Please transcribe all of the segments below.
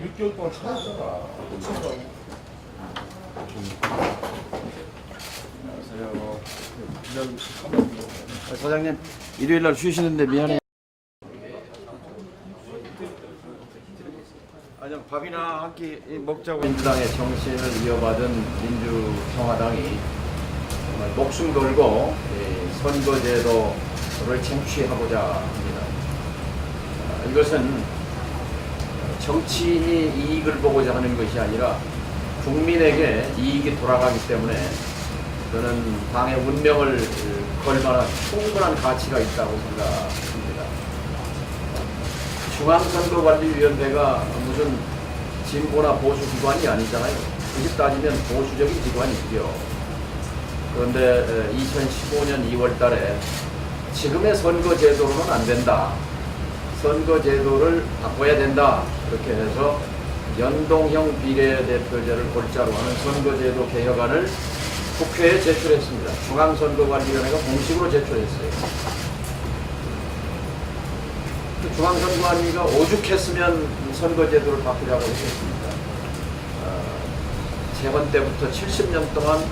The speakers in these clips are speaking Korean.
아시죠? 6개월 동안. 참다고. 안녕하세요. 아, 사장님 일요일 날 쉬시는데 미안해요. 아니 밥이나 한 끼 먹자고 민주당의 정신을 이어받은 민주평화당이 정말 목숨 걸고 이 선거제도를 쟁취하고자 합니다. 아, 이것은 정치인이 이익을 보고자 하는 것이 아니라 국민에게 이익이 돌아가기 때문에 저는 당의 운명을 걸 만한 충분한 가치가 있다고 생각합니다. 중앙선거관리위원회가 무슨 진보나 보수 기관이 아니잖아요. 굳이 따지면 보수적인 기관이죠. 그런데 2015년 2월 달에 지금의 선거 제도로는 안 된다. 선거 제도를 바꿔야 된다. 그렇게 해서 연동형 비례대표제를 골자로 하는 선거제도 개혁안을 국회에 제출했습니다. 중앙선거관리위원회가 공식으로 제출했어요. 그 중앙선거관리가 오죽했으면 선거제도를 바꾸자고 했습니다. 어, 재헌 때부터 70년 동안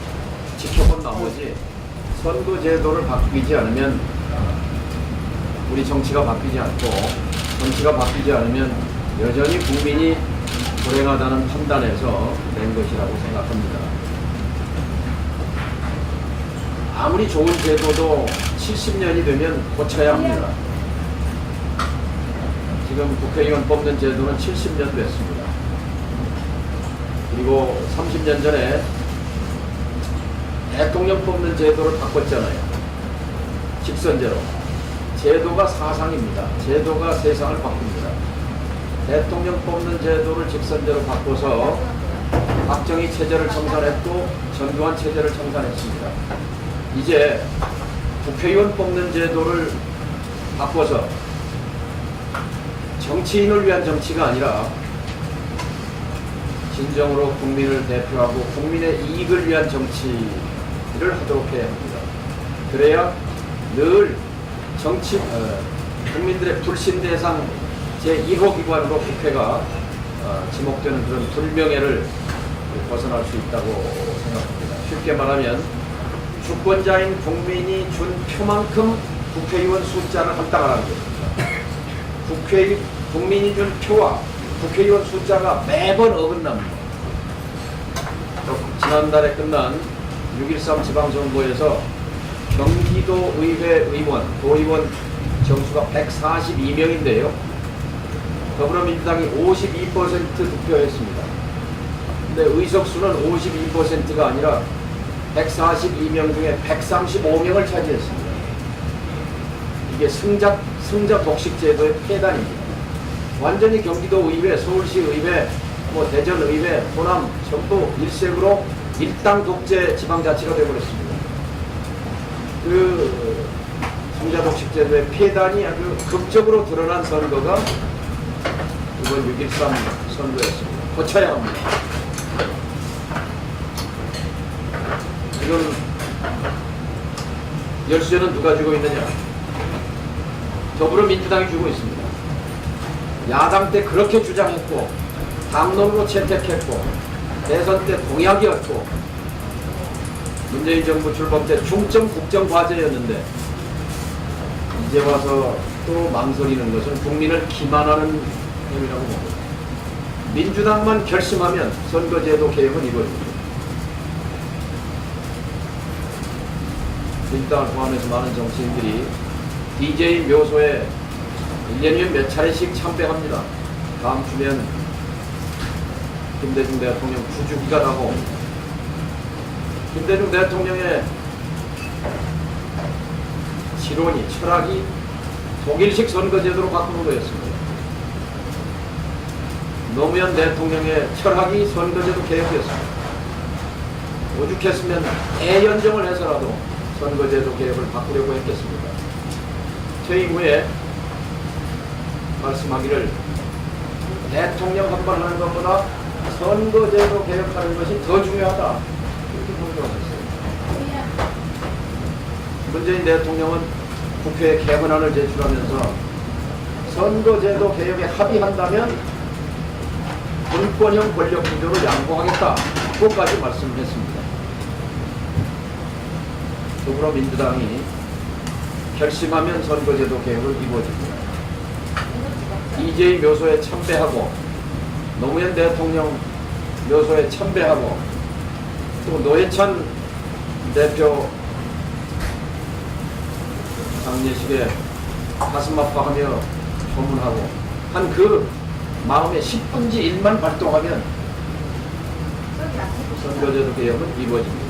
지켜본 나머지 선거제도를 바뀌지 않으면 우리 정치가 바뀌지 않고 정치가 바뀌지 않으면 여전히 국민이 불행하다는 판단에서 낸 것이라고 생각합니다. 아무리 좋은 제도도 70년이 되면 고쳐야 합니다. 지금 국회의원 뽑는 제도는 70년 됐습니다. 그리고 30년 전에 대통령 뽑는 제도를 바꿨잖아요. 직선제로. 제도가 사상입니다. 제도가 세상을 바꿉니다. 대통령 뽑는 제도를 직선제로 바꿔서 박정희 체제를 청산했고 전두환 체제를 청산했습니다. 이제 국회의원 뽑는 제도를 바꿔서 정치인을 위한 정치가 아니라 진정으로 국민을 대표하고 국민의 이익을 위한 정치를 하도록 해야 합니다. 그래야 늘 정치, 어, 국민들의 불신 대상 제1호 기관으로 국회가 어, 지목되는 그런 불명예를 벗어날 수 있다고 생각합니다. 쉽게 말하면 주권자인 국민이 준 표만큼 국회의원 숫자를 할당하라는 것입니다. 국회 국민이 준 표와 국회의원 숫자가 매번 어긋납니다. 또 지난달에 끝난 6.13 지방선거에서 경기도 의회 의원, 도의원 정수가 142명인데요. 더불어민주당이 52% 득표했습니다. 근데 의석수는 52%가 아니라 142명 중에 135명을 차지했습니다. 이게 승자, 승자 독식 제도의 폐단입니다. 완전히 경기도 의회, 서울시 의회, 뭐 대전 의회, 호남 전부 일색으로 일당 독재 지방자치가 되어버렸습니다. 그 승자 독식 제도의 폐단이 아주 극적으로 드러난 선거가 이번 6.13 선거였습니다. 고쳐야 합니다. 지금 열쇠는 누가 쥐고 있느냐? 더불어민주당이 쥐고 있습니다. 야당 때 그렇게 주장했고 당론으로 채택했고 대선 때 공약이었고 문재인 정부 출범 때 중점 국정 과제였는데 이제 와서 또 망설이는 것은 국민을 기만하는 봅니다. 민주당만 결심하면 선거제도 개혁은 이루어집니다. 민주당을 포함해서 많은 정치인들이 DJ 묘소에 1년이면 몇 차례씩 참배합니다. 다음 주면 김대중 대통령 구주기가 나고 김대중 대통령의 지론이 철학이 독일식 선거제도로 바꾸는 거였습니다. 노무현 대통령의 철학이 선거제도 개혁이었습니다. 오죽했으면 대연정을 해서라도 선거제도 개혁을 바꾸려고 했겠습니다. 퇴임 후에 말씀하기를 대통령 한번 하는 것보다 선거제도 개혁하는 것이 더 중요하다. 이렇게 강조하셨어요. 문재인 대통령은 국회에 개헌안을 제출하면서 선거제도 개혁에 합의한다면 분권형 권력 구조를 양보하겠다. 그것까지 말씀했습니다. 더불어민주당이 결심하면 선거제도 개혁을 이루어집니다. 이재희 묘소에 참배하고 노무현 대통령 묘소에 참배하고 또 노회찬 대표 장례식에 가슴 아파하며 조문하고 한 그 마음의 10분지 1만 발동하면 선거제도 개혁은 이루어집니다.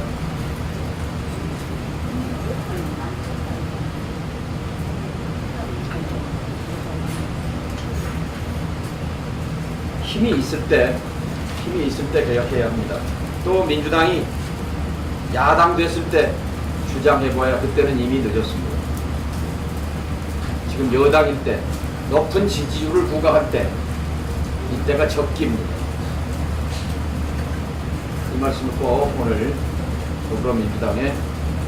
힘이 있을 때, 힘이 있을 때 개혁해야 합니다. 또 민주당이 야당 됐을 때 주장해봐야 그때는 이미 늦었습니다. 지금 여당일 때 높은 지지율을 부각할 때 이때가 적기입니다. 이 말씀을 꼭 오늘 더불어민주당에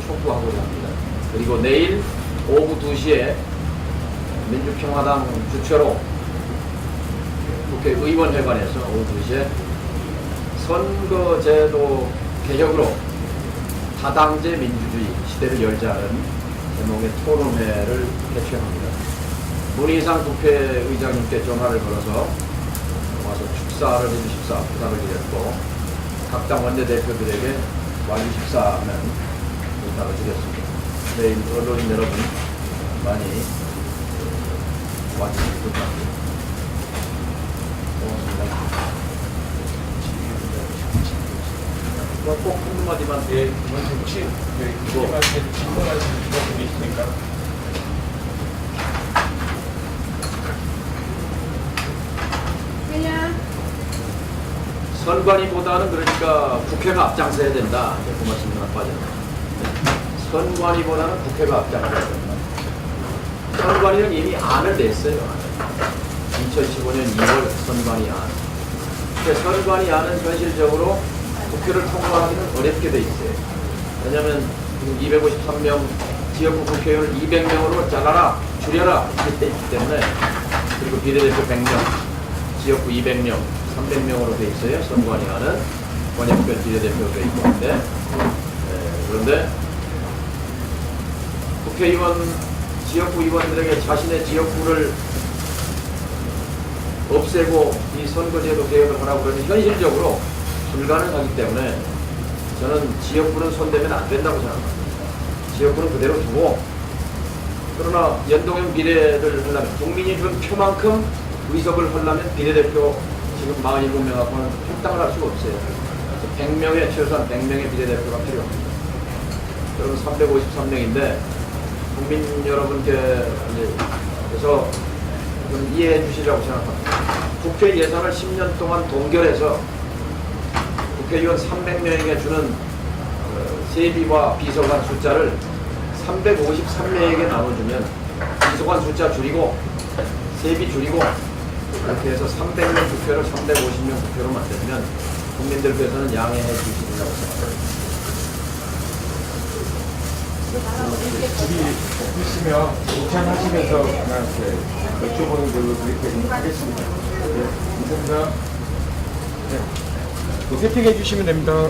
촉구하고자 합니다. 그리고 내일 오후 2시에 민주평화당 주최로 국회의원회관에서 오후 2시에 선거제도 개혁으로 다당제 민주주의 시대를 열자는 제목의 토론회를 개최합니다. 문희상 국회의장님께 전화를 걸어서 와서 축사를 해주십사 부탁을 드렸고 각당 원내대표들에게 와주십사는 부탁을 드렸습니다. 내일 언론인 여러분 많이 와주시기 부탁드립니다. 뭐꼭 한마디만 예, 먼저 혹시 그 기자님한테 질문하실 분이 있으니까 선관위보다는 그러니까 국회가 앞장서야 된다. 이제 그 말씀 하나 빠졌네. 선관위보다는 국회가 앞장서야 된다. 선관위는 이미 안을 냈어요. 2015년 2월 선관위 안. 근데 선관위 안은 현실적으로 국회를 통과하기는 어렵게 돼 있어요. 왜냐하면 지금 253명 지역구 국회의원을 200명으로 잘라라, 줄여라 이렇게 돼 있기 때문에 그리고 비례대표 100명, 지역구 200명, 300명으로 돼 있어요. 선관위와는 권역별 비례대표가 돼 있고 한데 예, 그런데 국회의원 지역구 의원들에게 자신의 지역구를 없애고 이 선거제도 개혁을 하라고 그러면 현실적으로 불가능하기 때문에 저는 지역구는 손대면 안 된다고 생각합니다. 지역구는 그대로 두고 그러나 연동형 비례를 하려면 국민이 준 표만큼 의석을 하려면 비례대표 지금 47명하고는 협당을 할 수가 없어요. 100명의 최소한 100명의 비례대표가 필요합니다. 그러면 353명인데 국민 여러분께 그래서 좀 이해해 주시라고 생각합니다. 국회 예산을 10년 동안 동결해서 국회의원 300명에게 주는 어, 세비와 비서관 숫자를 353명에게 나눠주면 비서관 숫자 줄이고 세비 줄이고 그렇게 해서 300명 국회를 350명 국회로 만들면 국민들께서는 양해해 주시리라고 생각합니다. 우리 있으면 동참하시면서 하나 이렇게 여쭤보는 걸로 그렇게 하겠습니다. 네, 감사합니다. 네, 또 세팅해 주시면 됩니다.